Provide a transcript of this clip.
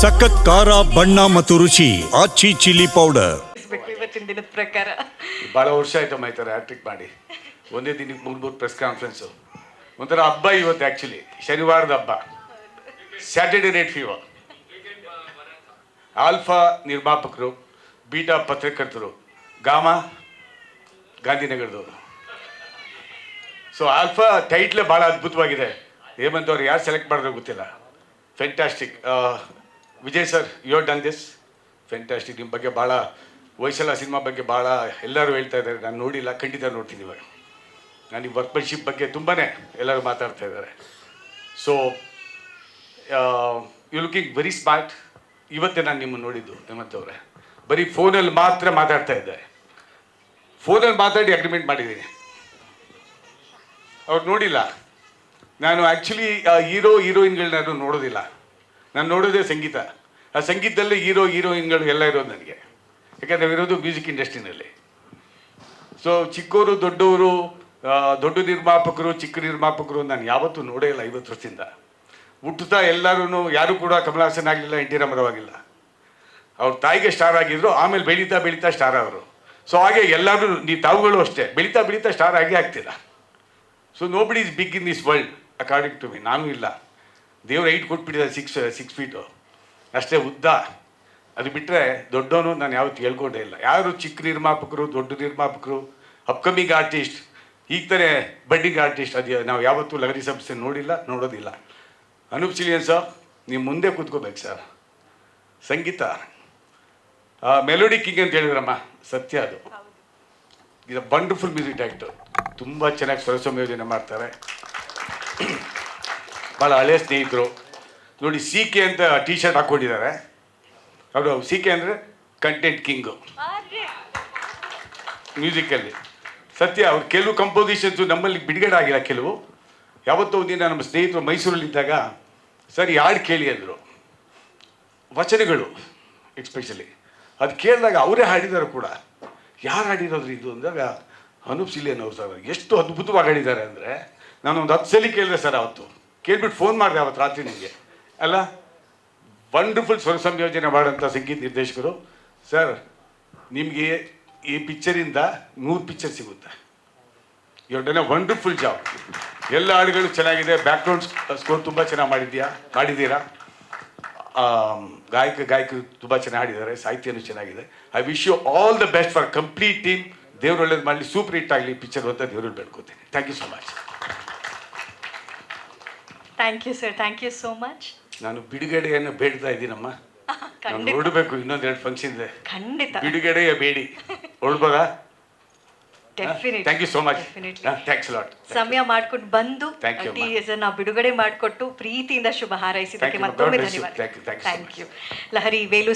ಸಖತ್ ಖಾರ ಬಣ್ಣ ಮತ್ತು ರುಚಿ ಆಚಿ ಚಿಲ್ಲಿ ಪೌಡರ್. ಬೇಕು ಇವತ್ತಿನ ದಿನದ ಪ್ರಕಾರ. ಭಾಳ ವರ್ಷ ಆಯ್ತಮ್ಮ ಈ ಥರ ಹ್ಯಾಟ್ರಿಕ್ ಮಾಡಿ. ಒಂದೇ ದಿನಕ್ಕೆ ಮೂರು ಮೂರು ಪ್ರೆಸ್ ಕಾನ್ಫರೆನ್ಸು ಒಂಥರ ಹಬ್ಬ ಇವತ್ತು ಆ್ಯಕ್ಚುಲಿ ಶನಿವಾರದ ಹಬ್ಬ. ಸ್ಯಾಟರ್ಡೆ ನೈಟ್ ಫೀವರ್ ಆಲ್ಫಾ ನಿರ್ಮಾಪಕರು ಬೀಟಾ ಪತ್ರಕರ್ತರು ಗಾಮ ಗಾಂಧಿನಗರದವರು. ಸೊ ಆಲ್ಫಾ ಟೈಟ್ಲೇ ಭಾಳ ಅದ್ಭುತವಾಗಿದೆ. ಹೇಮಂತ್ ಅವ್ರು ಯಾರು ಸೆಲೆಕ್ಟ್ ಮಾಡಿದ್ರು ಗೊತ್ತಿಲ್ಲ. Fantastic Vijay sir you done this fantastic ನಿಮ್ಮ ಬಗ್ಗೆ ಭಾಳ ವಯಸ್ಸಲ್ಲ ಸಿನಿಮಾ ಬಗ್ಗೆ ಭಾಳ ಎಲ್ಲರೂ ಹೇಳ್ತಾ ಇದ್ದಾರೆ. ನಾನು ನೋಡಿಲ್ಲ, ಖಂಡಿತ ನೋಡ್ತೀನಿ ಇವಾಗ. ನಾನು ಈ ವರ್ಕ್ಮನ್ಶಿಪ್ ಬಗ್ಗೆ ತುಂಬಾ ಎಲ್ಲರೂ ಮಾತಾಡ್ತಾ ಇದ್ದಾರೆ. So you looking very smart ಇವತ್ತೇ ನಾನು ನಿಮ್ಮನ್ನು ನೋಡಿದ್ದು ಹೇಮಂತ್ ಅವರೆ. ಬರೀ ಫೋನಲ್ಲಿ ಮಾತ್ರ ಮಾತಾಡ್ತಾ ಇದ್ದಾರೆ. ಫೋನಲ್ಲಿ ಮಾತಾಡಿ ಅಗ್ರಿಮೆಂಟ್ ಮಾಡಿದ್ದೀನಿ. ಅವ್ರು ನೋಡಿಲ್ಲ. ನಾನು ಆ್ಯಕ್ಚುಲಿ ಹೀರೋ ಹೀರೋಯಿನ್ಗಳನ್ನ ನೋಡೋದಿಲ್ಲ. ನಾನು ನೋಡೋದೇ ಸಂಗೀತ. ಆ ಸಂಗೀತದಲ್ಲಿ ಹೀರೋ, ಹೀರೋಯಿನ್ಗಳು ಎಲ್ಲ ಇರೋದು ನನಗೆ. ಯಾಕಂದರೆ ಇರೋದು ಮ್ಯೂಸಿಕ್ ಇಂಡಸ್ಟ್ರಿನಲ್ಲಿ ಸೊ ಚಿಕ್ಕವರು ದೊಡ್ಡವರು ದೊಡ್ಡ ನಿರ್ಮಾಪಕರು, ಚಿಕ್ಕ ನಿರ್ಮಾಪಕರು ನಾನು ಯಾವತ್ತೂ ನೋಡೇ ಇಲ್ಲ ಐವತ್ತು ವರ್ಷದಿಂದ. ಹುಟ್ಟುತ್ತಾ ಎಲ್ಲರೂ ಯಾರು ಕೂಡ ಕಮಲಾಸನ್ ಆಗಲಿಲ್ಲ, ಎನ್ ಟಿ ರಾಮರಾವ್ ಆಗಿಲ್ಲ. ಅವ್ರ ತಾಯಿಗೆ ಸ್ಟಾರ್ ಆಗಿದ್ರು, ಆಮೇಲೆ ಬೆಳೀತಾ ಬೆಳೀತಾ ಸ್ಟಾರ್ ಅವರು. ಸೊ ಹಾಗೆ ಎಲ್ಲರೂ, ನೀ ತಾವುಗಳು ಅಷ್ಟೇ, ಬೆಳೀತಾ ಬೆಳೀತಾ ಸ್ಟಾರ್ ಆಗಿ ಆಗ್ತಿಲ್ಲ so nobody is big in this world according to me ನಾನು ಇಲ್ಲ. ದೇವ್ರು ಐಟ್ ಕೊಟ್ಬಿಟ್ಟಿದ್ದಾರೆ ಸಿಕ್ಸ್ ಸಿಕ್ಸ್ ಫೀಟು ಅಷ್ಟೇ ಉದ್ದ. ಅದು ಬಿಟ್ಟರೆ ದೊಡ್ಡವನು ನಾನು ಯಾವತ್ತು ಹೇಳ್ಕೊಂಡೇ ಇಲ್ಲ. ಯಾರು ಚಿಕ್ಕ ನಿರ್ಮಾಪಕರು ದೊಡ್ಡ ನಿರ್ಮಾಪಕರು ಅಪ್ಕಮಿಂಗ್ ಆರ್ಟಿಸ್ಟ್ ಈಗ ತಾನೇ ಬಡ್ಡಿಂಗ್ ಆರ್ಟಿಸ್ಟ್ ಅದು ನಾವು ಯಾವತ್ತೂ ಲಗರಿ ಸಂಸ್ಥೆ ನೋಡಿಲ್ಲ ನೋಡೋದಿಲ್ಲ. ಅನೂಪ್ ಸಿಲಿಯನ್ ಸರ್ ನೀವು ಮುಂದೆ ಕೂತ್ಕೋಬೇಕು ಸರ್ ಸಂಗೀತ. ಮೆಲೋಡಿ ಕಿಂಗ್ ಅಂತ ಹೇಳಿದ್ರಮ್ಮ ಸತ್ಯ ಅದು. ಇದು ವಂಡರ್ಫುಲ್ ಮ್ಯೂಸಿಕ್ ಡೈರೆಕ್ಟರ್ ತುಂಬ ಚೆನ್ನಾಗಿ ಸ್ವರಸಂಯೋಜನೆ ಮಾಡ್ತಾರೆ. ಭಾಳ ಹಳೆ ಸ್ನೇಹಿತರು. ನೋಡಿ ಸಿ ಕೆ ಅಂತ ಟಿ ಶರ್ಟ್ ಹಾಕ್ಕೊಂಡಿದ್ದಾರೆ ಅವರು ಸಿ ಕೆ ಅಂದರೆ ಕಂಟೆಂಟ್ ಕಿಂಗು ಮ್ಯೂಸಿಕಲ್ಲಿ ಸತ್ಯ ಅವ್ರು ಕೆಲವು ಕಂಪೋಸಿಷನ್ಸು ನಮ್ಮಲ್ಲಿ ಬಿಡುಗಡೆ ಆಗಿಲ್ಲ ಕೆಲವು. ಯಾವತ್ತೋ ಒಂದಿನ ನಮ್ಮ ಸ್ನೇಹಿತರು ಮೈಸೂರಲ್ಲಿದ್ದಾಗ ಸರ್ ಯಾರು ಹಾಡು ಕೇಳಿ ಅಂದರು. ವಚನಗಳು ಎಕ್ಸ್ಪೆಷಲಿ ಅದು ಕೇಳಿದಾಗ ಅವರೇ ಹಾಡಿದ್ದಾರೆ ಕೂಡ. ಯಾರು ಹಾಡಿರೋದು ಇದು ಅಂದಾಗ ಅನೂಪ್ ಸಿಲಿಯನ್ ಅವರು ಸರ್. ಎಷ್ಟು ಅದ್ಭುತವಾಗಿ ಹಾಡಿದ್ದಾರೆ ಅಂದರೆ ನಾನು ಒಂದು ಹತ್ತು ಸಲ ಕೇಳಿದೆ ಸರ್ ಅವತ್ತು. ಕೇಳ್ಬಿಟ್ಟು ಫೋನ್ ಮಾಡಿದೆ ಅವತ್ತು ರಾತ್ರಿ ನಿಮಗೆ ಅಲ್ಲ ವಂಡರ್ಫುಲ್ ಸ್ವರ ಸಂಯೋಜನೆ ಮಾಡೋಂಥ ಸಂಗೀತ ನಿರ್ದೇಶಕರು. ಸರ್ ನಿಮಗೆ ಈ ಪಿಕ್ಚರಿಂದ ನೂರು ಪಿಕ್ಚರ್ ಸಿಗುತ್ತೆ. You done a wonderful job ಎಲ್ಲ ಹಾಡುಗಳು ಚೆನ್ನಾಗಿದೆ ಬ್ಯಾಕ್ಗ್ರೌಂಡ್ ಸ್ಕೋರ್ ತುಂಬ ಚೆನ್ನಾಗಿ ಮಾಡಿದ್ಯಾ, ಮಾಡಿದ್ದೀರಾ? ಗಾಯಕ, ಗಾಯಕರು ತುಂಬ ಚೆನ್ನಾಗಿ ಹಾಡಿದ್ದಾರೆ, ಸಾಹಿತ್ಯನೂ ಚೆನ್ನಾಗಿದೆ. I wish you all the best for complete team ದೇವ್ರು ಒಳ್ಳೇದು ಮಾಡಲಿ ಸೂಪರ್ ಹಿಟ್ ಆಗಲಿ ಪಿಕ್ಚರ್ ಅಂತ ದೇವ್ರಲ್ಲಿ ಬೇಡ್ಕೋತೀನಿ. Thank you so much thank you sir thank you so much ನಾನು ಬಿಡುಗಡೆಯನ್ನು ಬೇಡ್ತಾ ಇದ್ದೀನಮ್ಮ. ನಾನು ಖಂಡಿತ. ಎರಡು ಫಂಕ್ಷನ್ ಇದೆ. ಖಂಡಿತ. ಬಿಡುಗಡೆಯ ಬೇಡಿ. Definite thank you so much thanks lot ಸಮಯ ಮಾಡ್ಕೊಂಡು ಬಂದು ನಾವು ಬಿಡುಗಡೆ ಮಾಡಿಕೊಟ್ಟು ಪ್ರೀತಿಯಿಂದ ಶುಭ ಹಾರೈಸಿದ್ದಕ್ಕೆ ಮತ್ತೊಮ್ಮೆ ಧನ್ಯವಾದ. Thank you Lahari Velu